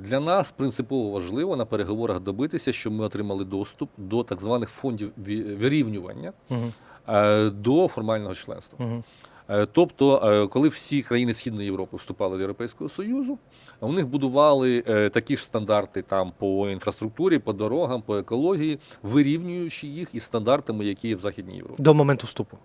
Для нас принципово важливо на переговорах добитися, щоб ми отримали доступ до так званих фондів вирівнювання Угу. до формального членства. Угу. Тобто, е, коли всі країни Східної Європи вступали до Європейського Союзу, у них будували такі ж стандарти там по інфраструктурі, по дорогам, по екології, вирівнюючи їх із стандартами, які є в Західній Європі. До моменту вступу.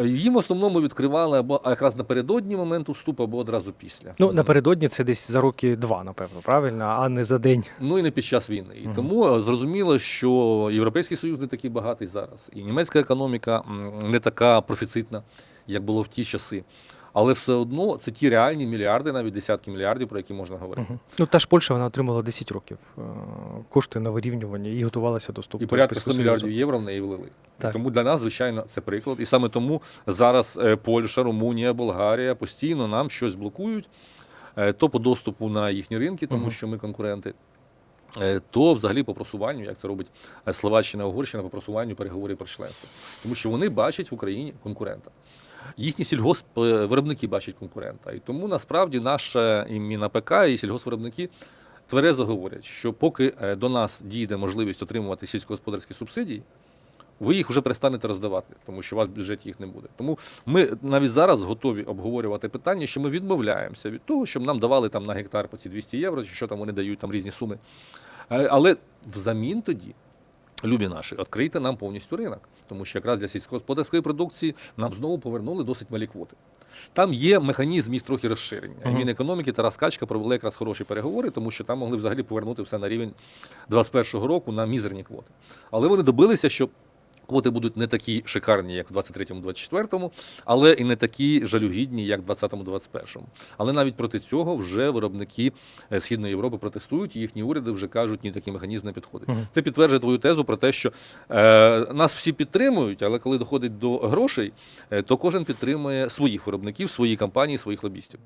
Е, Їм в основному відкривали або якраз напередодні моменту вступу, або одразу після. Ну, напередодні це десь за роки два, напевно, правильно, а не за день. Ну і не під час війни. І угу. тому е, зрозуміло, що Європейський Союз не такий багатий зараз, і німецька економіка не така профіцитна, як було в ті часи. Але все одно це ті реальні мільярди, навіть десятки мільярдів, про які можна говорити. Угу. Ну, та ж Польща вона отримала 10 років е, кошти на вирівнювання і готувалася до вступу. І порядка 100 мільярдів євро в неї влили. Так. Тому для нас, звичайно, це приклад. І саме тому зараз е, Польща, Румунія, Болгарія постійно нам щось блокують, е, то по доступу на їхні ринки, тому Мгм. що ми конкуренти. То взагалі по просуванню, як це робить Словаччина, Угорщина по просуванню переговорів про членство. Тому що вони бачать в Україні конкурента. Їхні сільгоспвиробники бачать конкурента. І тому насправді наша і МінАПК, і сільгоспвиробники тверезо говорять, що поки е, до нас дійде можливість отримувати сільськогосподарські субсидії, ви їх вже перестанете роздавати, тому що у вас в бюджеті їх не буде. Тому ми навіть зараз готові обговорювати питання, що ми відмовляємося від того, щоб нам давали там на гектар по ці 200 євро, чи що там вони дають, там різні суми. Е, Але взамін тоді, любі наші, відкрийте нам повністю ринок, тому що якраз для сільськогосподарської продукції нам знову повернули досить малі квоти. Там є механізм їх трохи розширення. Мгм. Мінекономіки Тарас Качка провели якраз хороші переговори, тому що там могли взагалі повернути все на рівень 21-го року на мізерні квоти. Але вони добилися, що квоти будуть не такі шикарні, як в 23-24, але і не такі жалюгідні, як в 20-21. Але навіть проти цього вже виробники е, Східної Європи протестують, і їхні уряди вже кажуть, ні, такий механізм не підходить. Мгм. Це підтверджує твою тезу про те, що е, нас всі підтримують, але коли доходить до грошей, е, то кожен підтримує своїх виробників, свої компанії, своїх лобістів.